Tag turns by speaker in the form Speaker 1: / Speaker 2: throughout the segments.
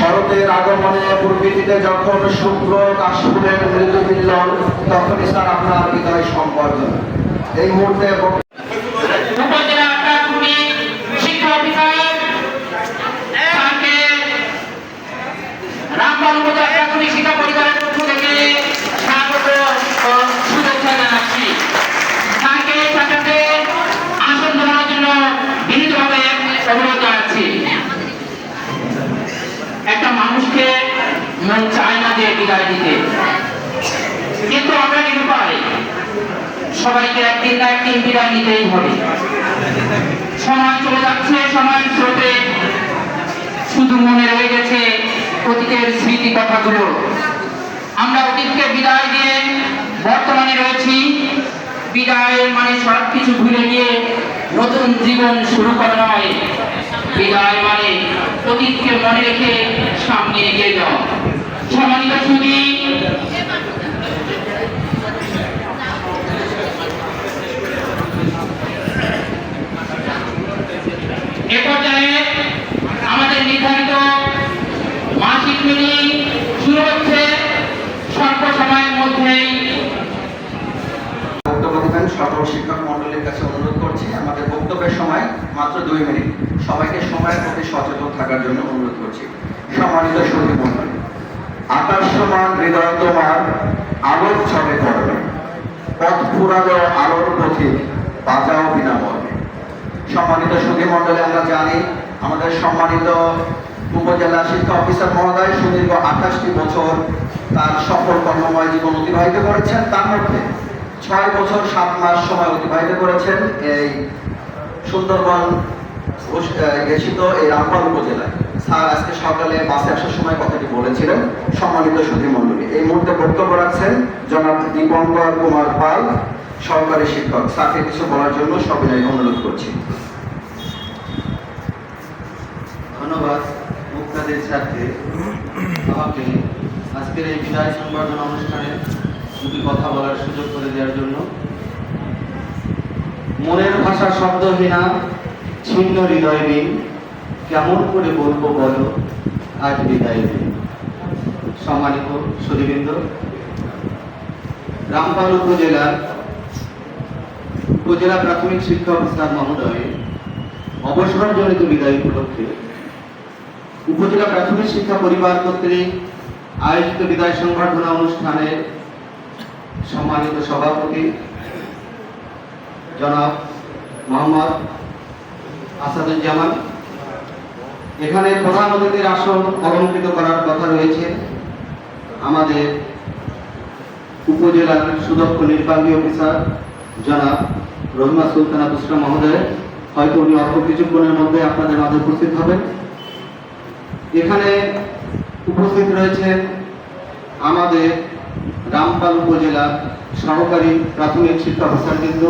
Speaker 1: শরতের আগমনে প্রকৃতিতে যখন শুক্র কাশফুলের মৃত্যু মিলল তখনই স্যার আপনার হৃদয় সম্পর্ক এই মুহূর্তে বক্তব্য
Speaker 2: উপজেলা প্রাথমিক শিক্ষা অফিসার স্যারকে রামপাল উপজেলা প্রাথমিক শিক্ষা পরিবারের পক্ষ থেকে স্বাগত ও শুভেচ্ছা জানাচ্ছি স্যারকে সাথে আসন গ্রহণের জন্য বিনীতভাবে অনুরোধ জানাচ্ছি একটা মানুষকে মন চায় না যে বিদায় দিতে। কিন্তু আমরা নিরুপায় সবাইকে একদিন না একদিন বিদায় নিতেই হবে। সময় চলে যাচ্ছে সময় স্রোতে। শুধু মনে রয়ে গেছে অতীতের স্মৃতি কথাগুলো আমরা অতীতকে বিদায় দিয়ে বর্তমানে রয়েছি। বিদায়ের মানে সব কিছু ভুলে গিয়ে নতুন জীবন শুরু করা নয়। বিদায় মানে অতীতকে মনে রেখে সামনে এগিয়ে যাওয়া। আমাদের নির্ধারিত মাসিক
Speaker 1: শিক্ষক কাছে অনুরোধ করছি, আমাদের বক্তব্যের সময় মাত্র দুই মিনিট। সবাইকে সময়ের প্রতি সচেতন থাকার জন্য অনুরোধ করছি। সম্মানিত সঙ্গী মন্ডলী আকাশ হৃদয় তোমার আলোর ছবে পড়বে পথ ফুরালো আলোর পথে, বাজাও বিনা মর্মে। সম্মানিত সুধী মন্ডলী আমরা জানি আমাদের সম্মানিত উপজেলা শিক্ষা অফিসার মহোদয় সুদীর্ঘ আঠাশটি বছর তার সফল কর্মময় জীবন অতিবাহিত করেছেন। তার মধ্যে ছয় বছর, সাত মাস সময় অতিবাহিত করেছেন এই সুন্দরবন গেছিত এই রামপাল উপজেলায়। স্যার, আজকে সকালে বাসে আসার সময় কথাটি বলেছিলেন সম্মানিত এই মুহূর্তে বক্তব্য রাখছেন জনাব দীপঙ্কর কুমার পাল সরকারি শিক্ষক। স্যারকে কিছু বলার জন্য অনুরোধ করছি।
Speaker 3: ধন্যবাদ, মুক্তাদের আমাকে আজকের এই বিদায় সংবর্ধনা অনুষ্ঠানে দুটি কথা বলার সুযোগ করে দেওয়ার জন্য। মনের ভাষা শব্দহীনা, ছিন্ন হৃদয়হীন কেমন করে বলব বলো? আজ বিদায় দিন সম্মানিত সুদীবৃন্দ রামপাল উপজেলার উপজেলা প্রাথমিক শিক্ষা অফিসার মহোদয়, অবসরজনিত বিদায় উপলক্ষে উপজেলা প্রাথমিক শিক্ষা পরিবার কর্তৃক আয়োজিত বিদায় সংবর্ধনা অনুষ্ঠানের সম্মানিত সভাপতি জনাব মোহাম্মদ আসাদুজ্জামান এখানে প্রধান অতিথির আসন অলঙ্কৃত করার কথা রয়েছে। আমাদের উপজেলার সুদক্ষ নির্বাহী অফিসার জনাব রহিমা সুলতানা বুসরা মহোদয়, হয়তো উনি অল্প কিছুক্ষণের মধ্যে আপনাদের মাঝে উপস্থিত হবেন। এখানে উপস্থিত রয়েছেন আমাদের রামপাল উপজেলা সহকারী প্রাথমিক শিক্ষা অফিসারবৃন্দ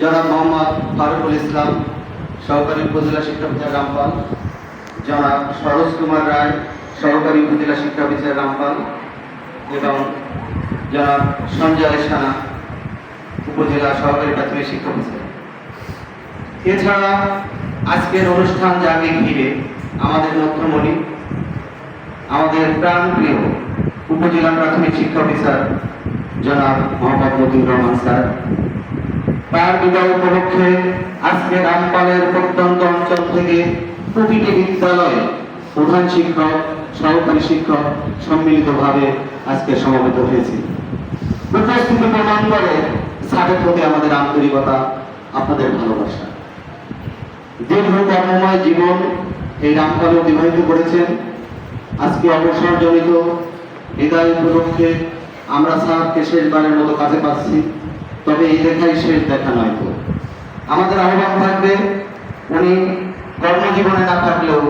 Speaker 3: যারা মোহাম্মদ ফারুকুল ইসলাম সহকারী উপজেলা শিক্ষা অফিসার রামপাল, জনাব সরোজ কুমার রায়, সহকারী উপজেলা শিক্ষা অফিসার রামপাল এবং জনাব সঞ্জয় সানা, উপজেলা সহকারী প্রাথমিক শিক্ষা অফিসার। এছাড়া আজকের অনুষ্ঠান যাকে ঘিরে আমাদের লক্ষ্যমণি আমাদের প্রাণপ্রিয় উপজেলা প্রাথমিক শিক্ষা অফিসার জনাব মোহাম্মদ মতিউর রহমান স্যার তার বিদায় উপলক্ষে আজকে রামপালের প্রত্যন্ত অঞ্চল থেকে প্রতিটি বিদ্যালয়ে প্রধান শিক্ষক, সহকারী শিক্ষক সম্মিলিতভাবে আজকে সমবেত প্রমাণ করে প্রতি আমাদের আন্তরিকতা, আপনাদের ভালোবাসা। দীর্ঘ কর্মময় জীবন এই রামপালে অতিবাহিত করেছেন। আজকে অবসরজনিত হৃদয় উপলক্ষে আমরা স্যারকে শেষবারের মতো কাছে পাচ্ছি। তবে এই দেখাই শেষ দেখা নয় তো। আমাদের আহ্বান থাকবে, উনি কর্মজীবনে না থাকলেও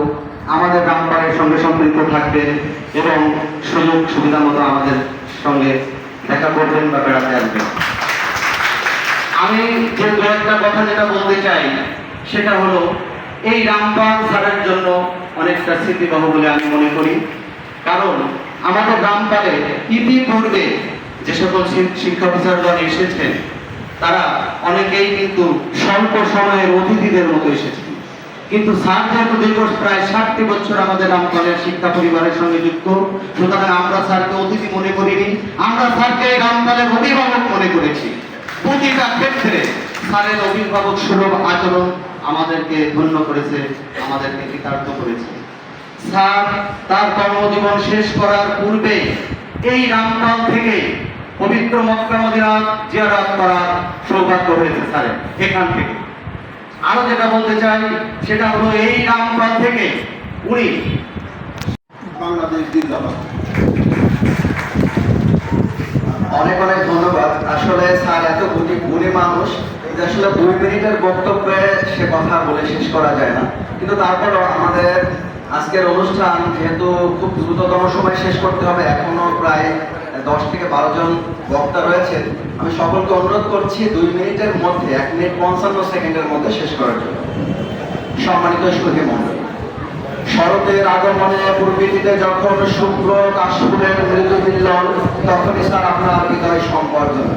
Speaker 3: আমাদের রামপালের সঙ্গে সম্পৃক্ত থাকবেন এবং সুযোগ সুবিধা মতো আমাদের সঙ্গে দেখা করবেন বা বেড়াতে আসবেন। আমি যে দু একটা কথা যেটা বলতে চাই, সেটা হলো, এই রামপাল স্যারের জন্য অনেকটা স্মৃতিবহ বলে আমি মনে করি। কারণ আমাদের রামপালে ইতিপূর্বে যে সকল শিক্ষা এসেছেন, তারা অনেকেই কিন্তু স্বল্প সময়ের অতিথিদের মতো এসেছেন। কিন্তু স্যার যেহেতু প্রায় ষাটটি বছর আমাদের রামপালের শিক্ষা পরিবারের সঙ্গে যুক্ত, সুতরাং আমরা স্যারকে অতিথি মনে করিনি, আমরা স্যারকে রামপালের অভিভাবক মনে করেছি। প্রতিটা ক্ষেত্রে স্যারের অভিভাবক সুলভ আচরণ আমাদেরকে ধন্য করেছে, আমাদেরকে কৃতার্থ করেছে। স্যার তার কর্মজীবন শেষ করার পূর্বে এই রামপাল থেকে পবিত্র মক্কা মদিনা জিয়ারত করার সৌভাগ্য হয়েছে স্যারের এখান থেকে। আরও যেটা বলতে চাই, সেটা হলো এই রামপাল থেকে উনি
Speaker 4: বাংলাদেশ জিন্দাবাদ।
Speaker 1: অনেক অনেক ধন্যবাদ। আসলে, স্যার, এত গুণী গুণী মানুষ আসলে দুই মিনিটের বক্তব্যে সে কথা বলে শেষ করা যায় না। কিন্তু তারপরও আমাদের আজকের অনুষ্ঠান যেহেতু খুব দ্রুততম সময় শেষ করতে হবে, এখনও প্রায় দশ থেকে বারো জন বক্তা রয়েছেন। আমি সকলকে অনুরোধ করছি দুই মিনিটের মধ্যে, এক মিনিট পঞ্চান্ন সেকেন্ডের মধ্যে শেষ করার জন্য। সম্মানিত সুধী মন্ডলী শরতের আগমনে প্রকৃতিতে যখন শুভ্র কাশফুলের মৃদু মিলন তখনই স্যার আপনার হৃদয় সম্বর্ধনা।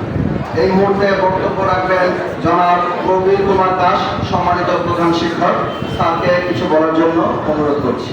Speaker 1: এই মুহূর্তে বক্তব্য রাখবেন জনাব প্রবীর কুমার দাস, সম্মানিত প্রধান শিক্ষক। স্যারকে কিছু বলার জন্য অনুরোধ করছি।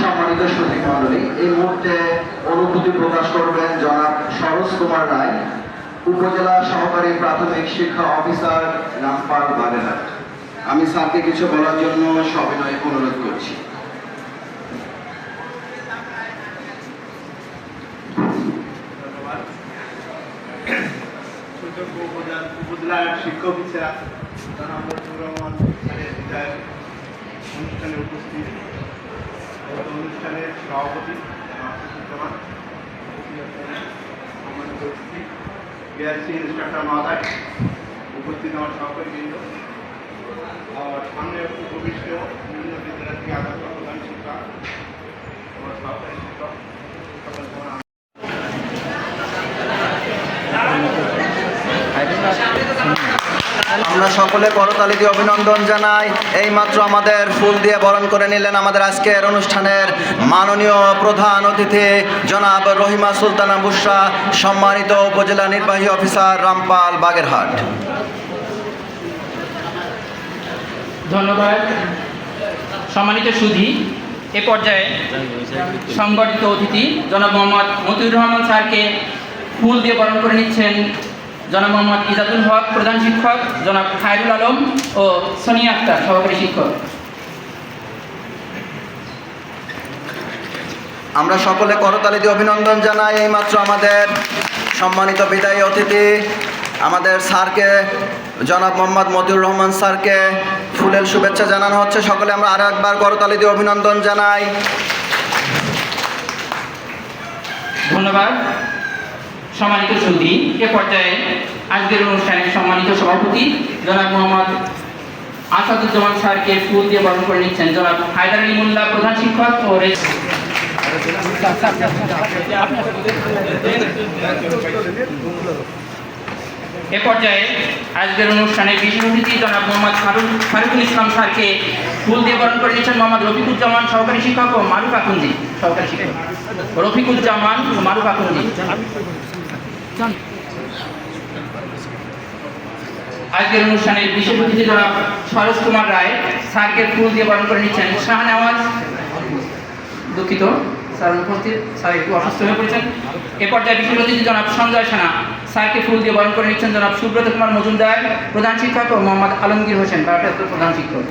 Speaker 1: সম্মানিত সুধী মণ্ডলী, এই মুহূর্তে অনুভূতি প্রকাশ করবেন জনাব সরোজ কুমার রায়, উপজেলা সহকারী প্রাথমিক শিক্ষা অফিসার রামপাল বাগেরহাট। আমি স্যারকে কিছু বলার জন্য সবিনয় অনুরোধ করছি।
Speaker 4: শিক্ষক হিসেবে উপস্থিত। গত অনুষ্ঠানের সভাপতি জনাব সুশীলকুমার, সম্মানিত অতিথি বিআরসি ইন্সট্রাক্টর মহোদয় উপস্থিত আমার সহকারী বৃন্দ আর সামনে উপবিষ্ট বিভিন্ন বিদ্যালয় থেকে আগত প্রধান শিক্ষক আমার সহকারী শিক্ষক সকলকে আমার
Speaker 1: সকলে করতালি দিয়ে অভিনন্দন জানাই। এইমাত্র আমাদের ফুল দিয়ে বরণ করে নিলেন আমাদের আজকের অনুষ্ঠানের মাননীয় প্রধান অতিথি, জনাব রহিমা সুলতানা বুসরা, সম্মানিত উপজেলা নির্বাহী অফিসার রামপাল বাগেরহাট।
Speaker 2: ধন্যবাদ। সম্মানিত সুধী, এ পর্যায়ে সংগঠিত অতিথি, জনাব মোহাম্মদ মতিউর রহমান স্যারকে ফুল দিয়ে বরণ করে নিচ্ছেন জনাব মোহাম্মদ ইজাদুল হক প্রধান শিক্ষক জনাব খায়রুল আলম ও সোনিয়া আক্তার সহকারী শিক্ষক।
Speaker 1: আমরা সকলে করতালি দিয়ে অভিনন্দন জানাই এইমাত্র আমাদের সম্মানিত বিদায়ী অতিথি আমাদের স্যারকে জনাব মোহাম্মদ মতিউর রহমান স্যারকে ফুলের শুভেচ্ছা জানানো হচ্ছে। সকলে আমরা আরও একবার করতালি দিয়ে অভিনন্দন জানাই।
Speaker 2: ধন্যবাদ। সম্মানিত সুধী এ পর্যায়ে আজকের অনুষ্ঠানের সম্মানিত সভাপতি জনাব মোহাম্মদ আসাদুজ্জামান স্যারকে ফুল দিয়ে বরণ করে নিচ্ছেন জনাব হায়দার আলী মোল্লা, প্রধান শিক্ষক ও এ পর্যায়ে আজকের অনুষ্ঠানে বিশেষ অতিথি জনাব মোহাম্মদ ফারুক, ফারুকুল ইসলাম স্যারকে ফুল দিয়ে বরণ করে নিচ্ছেন মোহাম্মদ রফিকুজ্জামান, সহকারী শিক্ষক ও মারুফ সহকারী শিক্ষক। রফিকুজ্জামান মারুফ আজকের অনুষ্ঠানে বিশেষ অতিথি জনাব সরোজ কুমার রায়, স্যারকে ফুল দিয়ে বরণ করে নিচ্ছেন শাহনেওয়াজ। দুঃখিত, স্যার উপস্থিত, স্যার একটু অসুস্থ হয়ে পড়েছেন। এ পর্যায়ে বিশেষ অতিথি জনাব সঞ্জয় সেনা, স্যারকে ফুল দিয়ে বরণ করে নিচ্ছেন জনাব সুব্রত কুমার মজুমদার, প্রধান শিক্ষক ও মোহাম্মদ আলমগীর হোসেন, ভারপ্রাপ্ত প্রধান শিক্ষক।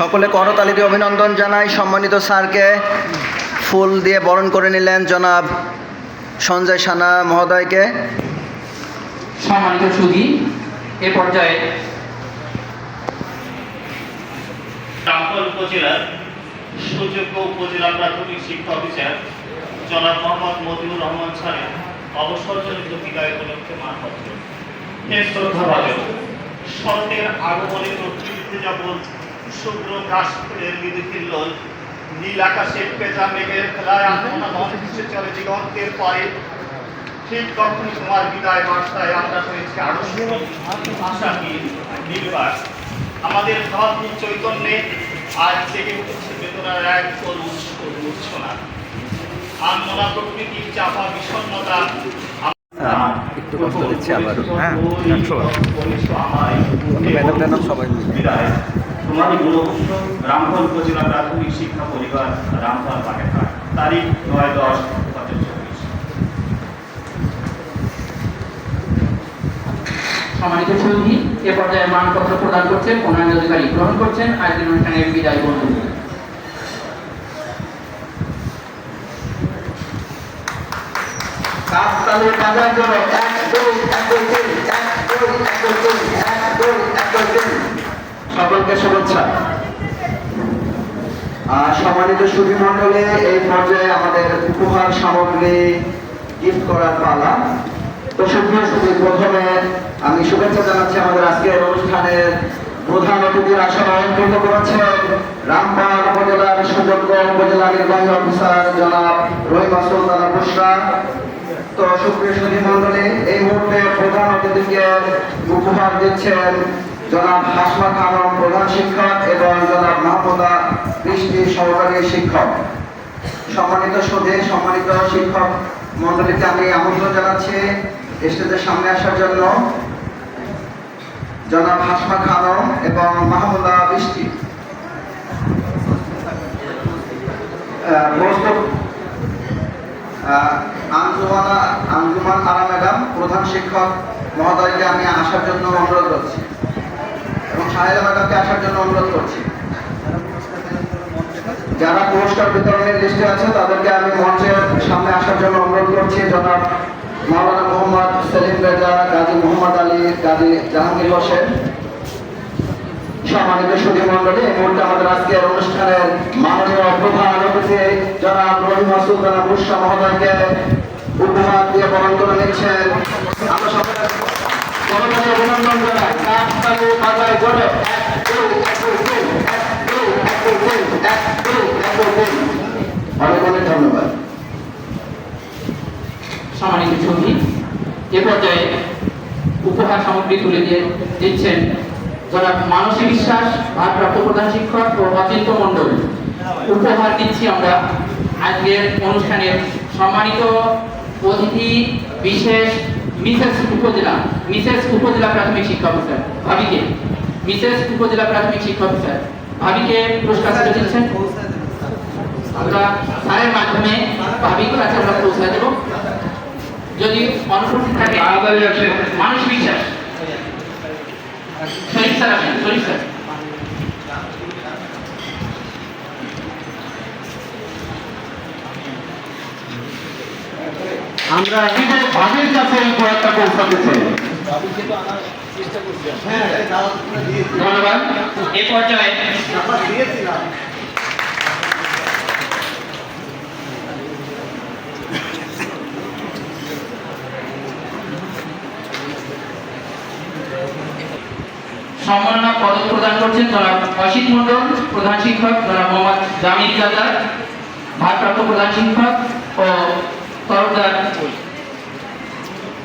Speaker 1: সকলে করতালি দিয়ে অভিনন্দন জানাই। সম্মানিত স্যারকে ফুল দিয়ে বরণ করে নিলেন জনাব সঞ্জয় সানা মহোদয়কে।
Speaker 2: সম্মানিত সুধী এ পর্যায়ে
Speaker 5: রামপাল উপজেলার
Speaker 6: সুযোগ্য উপজেলা প্রাথমিক শিক্ষা অফিসার জনাব মোহাম্মদ মতিউর রহমান স্যারের অবসরজনিত বিদায় উপলক্ষে মানপত্র। হে শ্রদ্ধাভাজন শরতের আগমনে প্রকৃতিতে যখন শুভ্র ঘাস ফুলের মৃদু কিল্লল নীল আকাশের পেঁচা মেঘের খেলায় আত্মনা মন ভেসে চলে দিগন্তের পরে ঠিক তখনই তোমার বিদায় বার্তায় আমরা হয়েছি আরও আশা কি নির্বাস আমাদের ভাব চৈতন্যে আজ থেকে উঠেছে বেদনার এক মূর্ছনা আনমনা প্রকৃতির চাপা বিষণ্ণতা
Speaker 1: একটু কষ্ট দিচ্ছে আবারও হ্যাঁ সবাই
Speaker 6: বিদায়। তোমারই গুণপুষ্ট রামফল উপজেলা প্রাথমিক শিক্ষা পরিবার রামফল পাকেরহাট তারিখ নয় দশ
Speaker 2: সম্মানিত সঙ্গী এ পর্যায়ে মানপত্র প্রদান করছেন প্রণয়ন অধিকারী গ্রহণ করছেন আজকের অনুষ্ঠানের বিদায় বন্ধু।
Speaker 1: কাকতালে বাজার জন্য এক দুই এক দুই এক দুই এক দুই সকলকে শুভেচ্ছা। আর সম্মানিত সুধী মণ্ডলে এই পর্যায়ে আমাদের উপহার সামগ্রী গিফট করার পালা। তো সুপ্রিয় সুধী প্রথমে আমি শুভেচ্ছা জানাচ্ছি আমাদের আজকের অনুষ্ঠানের প্রধান অতিথির আসন অলঙ্কৃত করেছেন রামপাল উপজেলার সুযোগ্য উপজেলা নির্বাহী অফিসার জনাব রহিমা সুলতানা বুসরা। তো সুপ্রিয় সুধী মণ্ডলী এই মুহূর্তে প্রধান অতিথিকে উপহার দিচ্ছেন জনাব হাসমা খানম প্রধান শিক্ষক এবং জনাব মাহমুদা বৃষ্টি সহকারী শিক্ষক। সম্মানিত সুধী সম্মানিত শিক্ষক মণ্ডলীকে আমি আমন্ত্রণ জানাচ্ছি স্টেজের সামনে আসার জন্য। জনাব হাসমা খানম এবং মাহমুদা বৃষ্টি আঞ্জুমান আরা ম্যাডাম, প্রধান শিক্ষক মহোদয়কে আমি আসার জন্য অনুরোধ করছি। সাহেলা ম্যাডামকে আসার জন্য অনুরোধ করছি। যারা পুরস্কার বিতরণের লিস্টে আছে, তাদেরকে আমি মঞ্চের সামনে আসার জন্য অনুরোধ করছি। জনাব মাওলানা মোহাম্মদ সেলিম রেজা, গাজী মোহাম্মদ আলী, গাজী জাহাঙ্গীর হোসেন, সম্মানিত সুধী মন্ডলী এই মুহূর্তে আমাদের আজকের অনুষ্ঠানের মাননীয় প্রধান অতিথি জনাব রহিমা সুলতানা বুসা মহোদয়কে উপহার দিয়ে বরণ করে নিচ্ছেন। আমরা সবাই
Speaker 2: এ পর্যায়ে উপহার সামগ্রী তুলে দিয়ে দিচ্ছেন যারা মানসিক বিশ্বাস, ভারপ্রাপ্ত প্রধান শিক্ষক ও অচিন্ত মণ্ডল। উপহার দিচ্ছি আমরা আজকের অনুষ্ঠানের সম্মানিত অতিথি, বিশেষ মিসেস উপজেলা মিসেস উপজেলা প্রাথমিক শিক্ষা অফিসার ভাবিকে। মিসেস উপজেলা প্রাথমিক শিক্ষা অফিসার ভাবিকে পুরস্কার দিচ্ছেন আমরা স্যারের মাধ্যমে ভাবিকে কাছে আমরা পৌঁছে দেবো। যদি অনুপস্থিত থাকে মানুষ বিশ্বাস। শরীফ স্যার আসেন শরীফ স্যার।
Speaker 3: আমরা নিজের ভাবির কাছে এই উপহারটা পৌঁছাতে চাই
Speaker 2: সম্মাননা পদক প্রদান করছেন জনাব অসিত মন্ডল প্রধান শিক্ষক জনাব মোহাম্মদ জামির জাদার, ভারপ্রাপ্ত প্রধান শিক্ষক ও তরফদার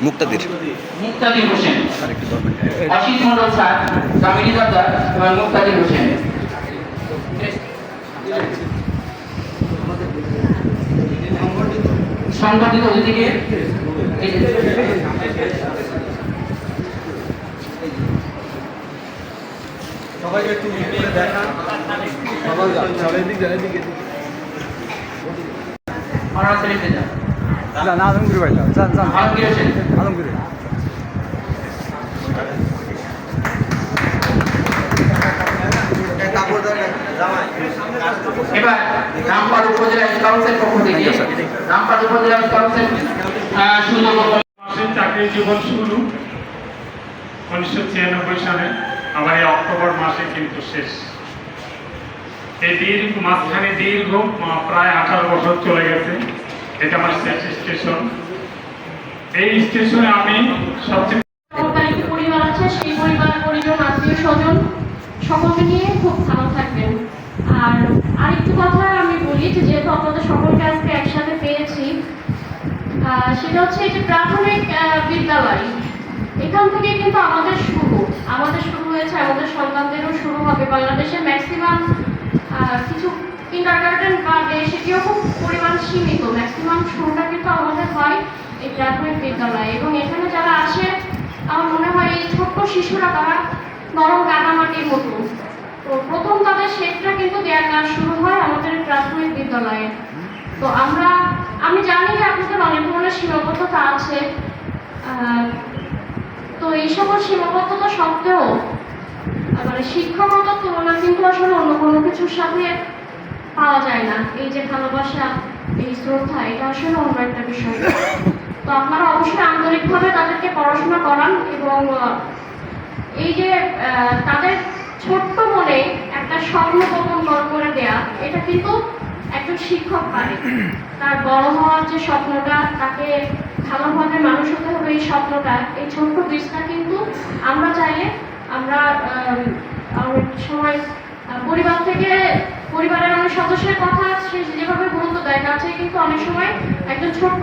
Speaker 1: মুক্তাদির।
Speaker 2: মুক্তাদির হোসেন। অসিত মন্ডল স্যার জামিনী জাদার এবং মুক্তাদির হোসেন। সংগঠিত অতিথিকে মানব সেলিম রেজা
Speaker 7: আলমগীর ভাই যান যান
Speaker 2: আলমগীর এবার রামপাল উপজেলা স্কাউটসের পক্ষ থেকে রামপাল উপজেলা স্কাউটসের আহ, সুযোগ ও
Speaker 8: মাসের চাকরি জীবন শুরু। উনিশশো ছিয়ানব্বই সালে আবার এই অক্টোবর মাসে কিন্তু শেষ। এই দীর্ঘ মাঝখানে দীর্ঘ প্রায় আঠারো বছর চলে গেছে। এটা আমার শেষ স্টেশন। এই স্টেশনে আমি সবচেয়ে
Speaker 6: সেটা হচ্ছে এই প্রাথমিক বিদ্যালয়, এখান থেকে কিন্তু আমাদের শুরু। আমাদের শুরু হয়েছে, আমাদের সন্তানদেরও শুরু হবে। বাংলাদেশের ম্যাক্সিমাম কিছু কিন্ডার গার্ডেন বা ডে সেটিও খুব পরিমাণ সীমিত। ম্যাক্সিমাম শুরুটা কিন্তু আমাদের হয় এই প্রাথমিক বিদ্যালয়ে। এবং এখানে যারা আসে, আমার মনে হয় এই ছোট্ট শিশুরা তারা নরম কাদামাটির মতো। তো প্রথম তাদের শেখটা কিন্তু দেওয়ার কাজ শুরু হয় আমাদের প্রাথমিক বিদ্যালয়ে। তো আমরা, আমি জানি যে আপনাদের অনেক ধরনের সীমাবদ্ধতা আছে। তো এই সকল সীমাবদ্ধতা সত্ত্বেও মানে শিক্ষকতার তুলনা কিন্তু আসলে অন্য কোনো কিছুর সাথে পাওয়া যায় না। এই যে ভালোবাসা, এই শ্রদ্ধা, এটা আসলে অন্য একটা বিষয়। তো আপনারা অবশ্যই আন্তরিকভাবে তাদেরকে পড়াশোনা করান এবং এই যে তাদের ছোট্ট মনে একটা স্বপ্ন বড় করে দেয়া, এটা কিন্তু একজন শিক্ষক পারে। তার বড় হওয়ার যে স্বপ্নটা, তাকে ভালোভাবে মানুষ হতে হবে এই স্বপ্নটা, এই ছোট্ট বীজটা কিন্তু আমরা চাইলে আমরা সময় পরিবার থেকে পরিবারের অনেক সদস্যের কথা সে যেভাবে গুরুত্ব দেয় তার চেয়ে কিন্তু অনেক সময় একজন ছোট্ট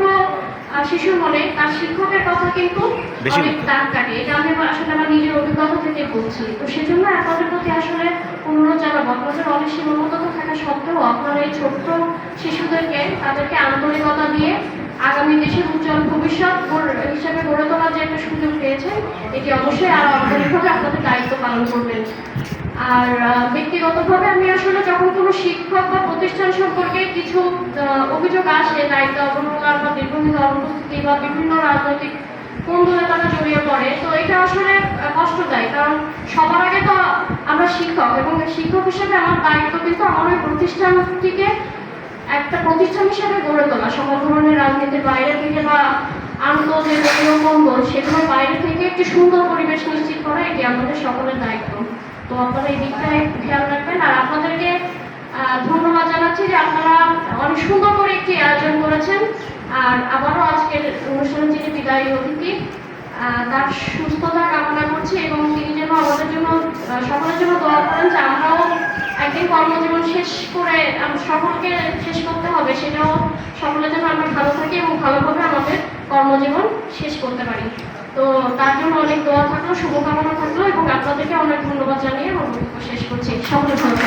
Speaker 6: শিশুর মনে তার শিক্ষকের কথা কিন্তু অনেক দাগ কাটে। এটা আমি আসলে আমার নিজের অভিজ্ঞতা থেকে বলছি। তো সেজন্য আপনাদের প্রতি আসলে অনুরোধ জানাব আপনাদের অনেক সীমাবদ্ধতা থাকা সত্ত্বেও আপনারা এই ছোট্ট শিশুদেরকে তাদেরকে আন্তরিকতা দিয়ে আগামী দেশের উজ্জ্বল ভবিষ্যৎ হিসাবে গড়ে তোলার যে একটা সুযোগ পেয়েছেন এটি অবশ্যই আরও আন্তরিকভাবে আপনাদের দায়িত্ব পালন করবেন আর ব্যক্তিগতভাবে আমি আসলে যখন কোনো শিক্ষক বা প্রতিষ্ঠান সম্পর্কে কিছু অভিযোগ আসে, দায়িত্ব অবহেলার বা দীর্ঘদিন অনুপস্থিতি বা বিভিন্ন রাজনৈতিক কোন্দলে তারা জড়িয়ে পড়ে, তো এটা আসলে কষ্ট দেয় কারণ সবার আগে তো আমরা শিক্ষক এবং শিক্ষক হিসেবে আমার দায়িত্ব কিন্তু আমার ওই প্রতিষ্ঠানটিকে একটা প্রতিষ্ঠান হিসেবে গড়ে তোলা সকল ধরনের রাজনীতির বাইরে থেকে বা আন্ত যে নিয়মঙ্গল সেগুলোর বাইরে থেকে একটি সুন্দর পরিবেশ নিশ্চিত করা, এটি আমাদের সকলের দায়িত্ব। তো আপনারা এই দিকটায় খেয়াল রাখবেন। আর আপনাদেরকে ধন্যবাদ জানাচ্ছি যে আপনারা অনেক সুন্দর করে একটি আয়োজন করেছেন। আর আবারও আজকের অনুষ্ঠানে যিনি বিদায়ী অতিথি তার সুস্থতা কামনা করছি এবং তিনি যেন আমাদের জন্য সকলের জন্য দোয়া করেন যে আমরাও একদিন কর্মজীবন শেষ করে সকলকে শেষ করতে হবে, সেটাও সকলের জন্য আমরা ভালো থাকি এবং ভালোভাবে আমাদের কর্মজীবন শেষ করতে পারি। তো তার জন্য অনেক দোয়া থাকল, শুভকামনা থাকল এবং আপনাদেরকে অনেক ধন্যবাদ জানিয়ে আমার শেষ করছি। সকলে ভালো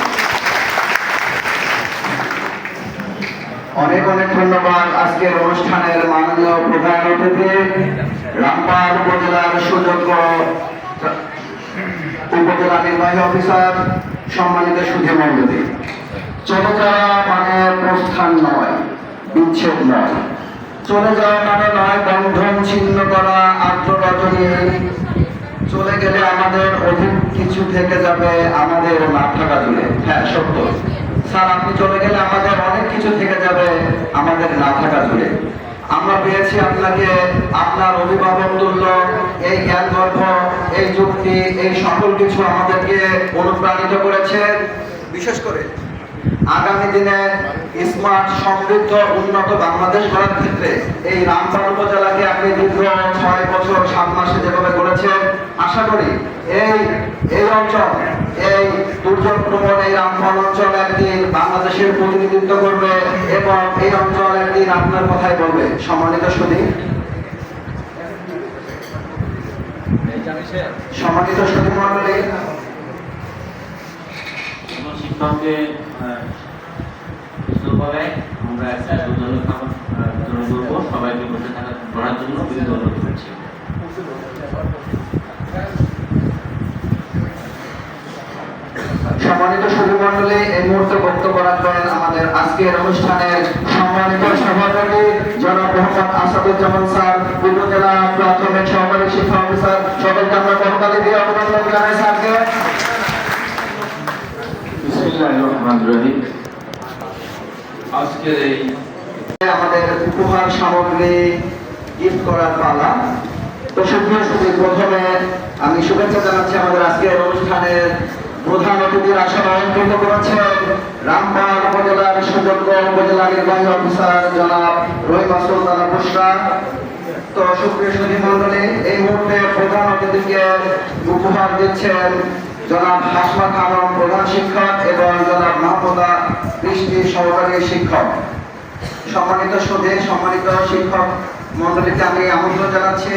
Speaker 1: অনেক অনেক ধন্যবাদ আজকের অনুষ্ঠানের মাননীয় প্রধান অতিথি, রামপাল উপজেলার সুযোগ্য উপজেলা নির্বাহী অফিসার সম্মানিত সুধী মন্ডলী চলে যাওয়া মানে প্রস্থান নয়, বিচ্ছেদ নয়। চলে যাওয়া মানে নয়, বন্ধন ছিন্ন করা আর্দ্র চলে গেলে আমাদের অধিক কিছু থেকে যাবে, আমাদের না জুড়ে হ্যাঁ সত্য। স্যার, আপনি চলে গেলে আমাদের অনেক কিছু থেকে যাবে, আমাদের না থাকা জুড়ে আমরা পেয়েছি আপনাকে, আপনার অভিভাবক তুল্য, এই জ্ঞান গর্ভ এই যুক্তি এই সকল কিছু আমাদেরকে অনুপ্রাণিত করেছে। বিশেষ করে আগামী দিনে স্মার্ট সমৃদ্ধ উন্নত বাংলাদেশ গড়ার ক্ষেত্রে এই রামপাল উপজেলাকে আপনি দীর্ঘ ছয় বছর সাত মাসে যেভাবে গড়েছেন আশা করি এই এই অঞ্চল এই দুর্যোগ প্রবণ এই রামপাল অঞ্চল একদিন বাংলাদেশের প্রতিনিধিত্ব করবে এবং এই অঞ্চল একদিন আপনার কথাই বলবে। সম্মানিত সুদী সম্মানিত সুদী মন্ডলী
Speaker 9: শিক্ষককে সুস্থ আমরা একটা সৌজন্য খাবার সবাইকে বসে থাকা করার জন্য অনুরোধ করছি
Speaker 1: সম্মানিত সুধী এই মুহূর্তে বক্তব্য রাখবেন আমাদের আজকের অনুষ্ঠানের সম্মানিত সভাপতি জনাব মোহাম্মদ আসাদুজ্জামান স্যার উপজেলা প্রাথমিক সহকারী শিক্ষা অফিসার সকলকে আমরা করতালি দিয়ে অভিনন্দন জানাই স্যারকে।
Speaker 9: আজকের এই
Speaker 1: আমাদের উপহার সামগ্রী গিফট করার পালা। তো সুপ্রিয় প্রথমে আমি শুভেচ্ছা জানাচ্ছি আমাদের আজকের অনুষ্ঠানের প্রধান অতিথির আসনে অলঙ্কৃত করেছেন রামপাল উপজেলার সুযোগ্য উপজেলা নির্বাহী অফিসার জনাব রহিমা সুলতানা বুসরা। তো সুপ্রিয় মন্ডলী এই মুহূর্তে প্রধান অতিথিকে উপহার দিচ্ছেন জনাব হাসমা খানম প্রধান শিক্ষক, এবং জনাব মাহমুদা সহকারী শিক্ষক। সম্মানিত সুধী, সম্মানিত শিক্ষক মন্ডলীকে আমি আমন্ত্রণ জানাচ্ছি।